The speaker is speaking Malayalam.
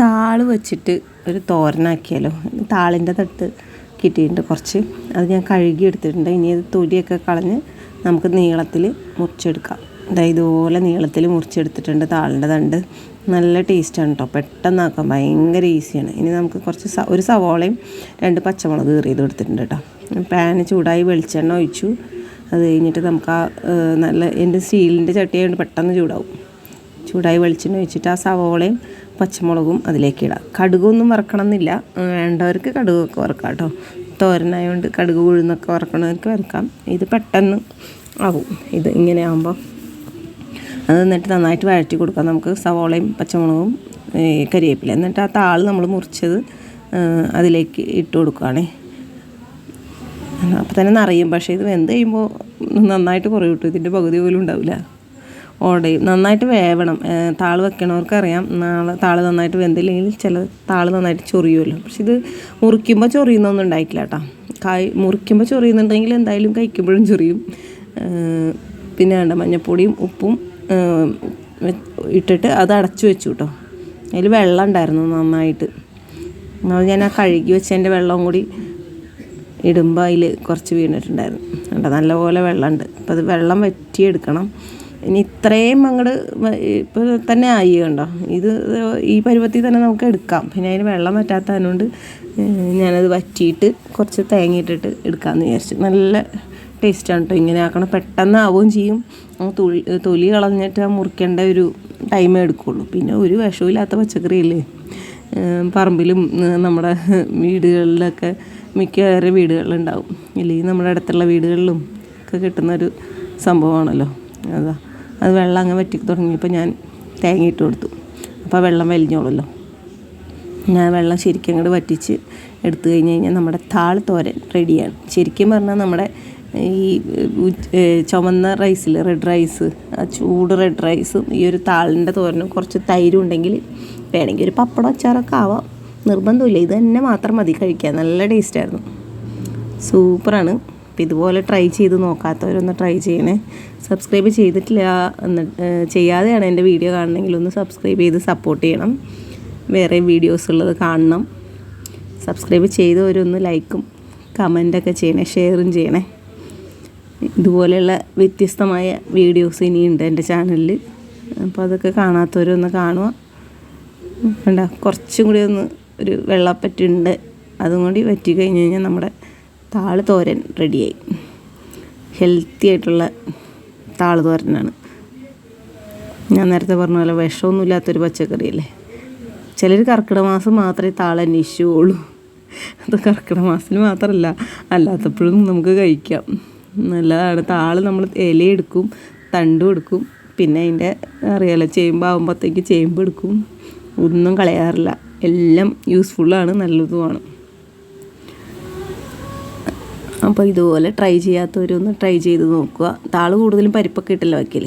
താൾ വെച്ചിട്ട് ഒരു തോരനാക്കിയാലോ. താളിന്റെ തട്ട് കിട്ടിയിട്ടുണ്ട് കുറച്ച്. അത് ഞാൻ കഴുകി എടുത്തിട്ടുണ്ട്. ഇനി അത് തൊലിയൊക്കെ കളഞ്ഞ് നമുക്ക് നീളത്തിൽ മുറിച്ചെടുക്കാം. അതായത് ഇതുപോലെ നീളത്തിൽ മുറിച്ചെടുത്തിട്ടുണ്ട് താളിന്റെ തണ്ട്. നല്ല ടേസ്റ്റാണ് കേട്ടോ പെട്ടെന്നാക്കാം ഭയങ്കര ഈസിയാണ് ഇനി നമുക്ക് കുറച്ച് സ ഒരു സവോളയും രണ്ട് പച്ചമുളക് കീറിയത് എടുത്തിട്ടുണ്ട് കേട്ടോ പാന് ചൂടായി വെളിച്ചെണ്ണ ഒഴിച്ചു. അത് കഴിഞ്ഞിട്ട് നമുക്ക് ആ നല്ല എന്റെ സ്റ്റീലിന്റെ ചട്ടിയായതുകൊണ്ട് പെട്ടെന്ന് ചൂടാവും. ചൂടായി വെളിച്ചെണ്ണ ഒഴിച്ചിട്ട് ആ സവോളയും പച്ചമുളകും അതിലേക്ക് ഇടാം. കടുകൊന്നും വറക്കണം എന്നില്ല വേണ്ടവർക്ക് കടുകൊക്കെ വറക്കാം കേട്ടോ. തോരനായതുകൊണ്ട് കടുക് ഉഴുന്നൊക്കെ വറക്കണവർക്ക് വറക്കാം. ഇത് പെട്ടെന്ന് ആവും. ഇത് ഇങ്ങനെ ആകുമ്പോൾ അത് എന്നിട്ട് നന്നായിട്ട് വഴറ്റി കൊടുക്കാം. നമുക്ക് സവോളയും പച്ചമുളകും കരിവേപ്പില എന്നിട്ട് ആ താൾ നമ്മൾ മുറിച്ചത് അതിലേക്ക് ഇട്ട് കൊടുക്കുകയാണേ അപ്പോൾ തന്നെ നിറയും. പക്ഷേ ഇത് വെന്ത് കഴിയുമ്പോൾ നന്നായിട്ട് കുറയും കിട്ടും ഇതിന്റെ പകുതി പോലും ഉണ്ടാവില്ല ഓടയും നന്നായിട്ട് വേവണം. താൾ വെക്കണവർക്ക് അറിയാം നാളെ താൾ നന്നായിട്ട് വെന്തില്ലെങ്കിൽ ചില താൾ നന്നായിട്ട് ചൊറിയുമല്ലോ. പക്ഷെ ഇത് മുറിക്കുമ്പോൾ ചൊറിയുന്നൊന്നും ഉണ്ടായിട്ടില്ല കേട്ടോ. കായ് മുറിക്കുമ്പോൾ ചൊറിയുന്നുണ്ടെങ്കിൽ എന്തായാലും കഴിക്കുമ്പോഴും ചൊറിയും. പിന്നെ വേണ്ട മഞ്ഞപ്പൊടിയും ഉപ്പും ഇട്ടിട്ട് അത് അടച്ചു വെച്ചു കേട്ടോ. അതിൽ വെള്ളം ഉണ്ടായിരുന്നു നന്നായിട്ട്. ഞാൻ ആ കഴുകി വെച്ചതിന്റെ വെള്ളം കൂടി ഇടുമ്പോൾ അതിൽ കുറച്ച് വീണിട്ടുണ്ടായിരുന്നു. കണ്ടോ? നല്ലപോലെ വെള്ളമുണ്ട്. അപ്പോൾ അത് വെള്ളം വറ്റിയെടുക്കണം. ഇനി ഇത്രയും അങ്ങോട്ട് ഇപ്പോൾ തന്നെ ആയി കണ്ടോ? ഇത് ഈ പരുവത്തിൽ തന്നെ നമുക്ക് എടുക്കാം. പിന്നെ അതിന് വെള്ളം പറ്റാത്തതുകൊണ്ട് ഞാനത് വറ്റിയിട്ട് കുറച്ച് തേങ്ങ ഇട്ടിട്ട് എടുക്കാമെന്ന് വിചാരിച്ചു. നല്ല ടേസ്റ്റാണ് കേട്ടോ ഇങ്ങനെ ആക്കണം. പെട്ടെന്ന് ആവുകയും ചെയ്യും തൊലി തൊലി കളഞ്ഞിട്ട് മുറിക്കേണ്ട ഒരു ടൈമേ എടുക്കുള്ളൂ. പിന്നെ ഒരു വിഷമില്ലാത്ത പച്ചക്കറിയല്ലേ? പറമ്പിലും നമ്മുടെ വീടുകളിലൊക്കെ മിക്കവാറും വീടുകളിലുണ്ടാവും. ഇല്ലെങ്കിൽ നമ്മുടെ അടുത്തുള്ള വീടുകളിലും ഒക്കെ കിട്ടുന്നൊരു സംഭവമാണല്ലോ. അതാ. അത് വെള്ളം അങ്ങ് വറ്റി തുടങ്ങിയപ്പോൾ ഞാൻ തേങ്ങ ഇട്ട് കൊടുത്തു. അപ്പോൾ വെള്ളം വലിഞ്ഞോളുമല്ലോ. ഞാൻ വെള്ളം ശരിക്കും അങ്ങോട്ട് വറ്റിച്ച് എടുത്തു കഴിഞ്ഞ് കഴിഞ്ഞാൽ നമ്മുടെ താൾ തോരൻ റെഡിയാണ്. ശരിക്കും പറഞ്ഞാൽ നമ്മുടെ ഈ ചുമന്ന റൈസിൽ റെഡ് റൈസ് ആ ചൂട് റെഡ് റൈസും ഈ ഒരു താളിന്റെ തോരനും കുറച്ച് തൈരും ഉണ്ടെങ്കിൽ വേണമെങ്കിൽ ഒരു പപ്പടം അച്ചാറൊക്കെ ആവാം. നിർബന്ധമില്ല. ഇത് തന്നെ മാത്രം മതി കഴിക്കാൻ. നല്ല ടേസ്റ്റായിരുന്നു സൂപ്പറാണ്. അപ്പോൾ ഇതുപോലെ ട്രൈ ചെയ്ത് നോക്കാത്തവരൊന്ന് ട്രൈ ചെയ്യണേ. സബ്സ്ക്രൈബ് ചെയ്തിട്ടില്ല എന്ന് ചെയ്യാതെയാണ് എന്റെ വീഡിയോ കാണണമെങ്കിൽ ഒന്ന് സബ്സ്ക്രൈബ് ചെയ്ത് സപ്പോർട്ട് ചെയ്യണം. വേറെ വീഡിയോസ് ഉള്ളത് കാണണം. സബ്സ്ക്രൈബ് ചെയ്തവരൊന്ന് ലൈക്കും കമന്റൊക്കെ ചെയ്യണേ ഷെയറും ചെയ്യണേ. ഇതുപോലെയുള്ള വ്യത്യസ്തമായ വീഡിയോസ് ഇനിയുണ്ട് എന്റെ ചാനലിൽ അപ്പോൾ അതൊക്കെ കാണാത്തവരൊന്ന് കാണുക. വേണ്ട കുറച്ചും കൂടി ഒന്ന് ഒരു വെള്ളപ്പറ്റുണ്ട്. അതും കൂടി വറ്റി കഴിഞ്ഞ് കഴിഞ്ഞാൽ നമ്മുടെ താൾ തോരൻ റെഡിയായി. ഹെൽത്തി ആയിട്ടുള്ള താൾ തോരനാണ്. ഞാൻ നേരത്തെ പറഞ്ഞ പോലെ വിഷമൊന്നും ഇല്ലാത്തൊരു പച്ചക്കറിയല്ലേ? ചിലർ കർക്കിടക മാസം മാത്രമേ താൾ അന്വേഷിച്ചുള്ളൂ. അത് കർക്കിടക മാസത്തിന് മാത്രമല്ല അല്ലാത്തപ്പോഴും നമുക്ക് കഴിക്കാം. നല്ലതാണ്. താൾ നമ്മൾ ഇലയെടുക്കും തണ്ടും എടുക്കും പിന്നെ അതിന്റെ അറിയാലോ ചേമ്പ് ആകുമ്പോഴത്തേക്ക് ചേമ്പ് എടുക്കും. ഒന്നും കളയാറില്ല. എല്ലാം യൂസ്ഫുള്ളാണ് നല്ലതുമാണ്. അപ്പോൾ ഇതുപോലെ ട്രൈ ചെയ്യാത്തവരൊന്ന് ട്രൈ ചെയ്ത് നോക്കുക. താൾ കൂടുതലും പരിപ്പൊക്കെ ഇട്ടല്ലോ വയ്ക്കൽ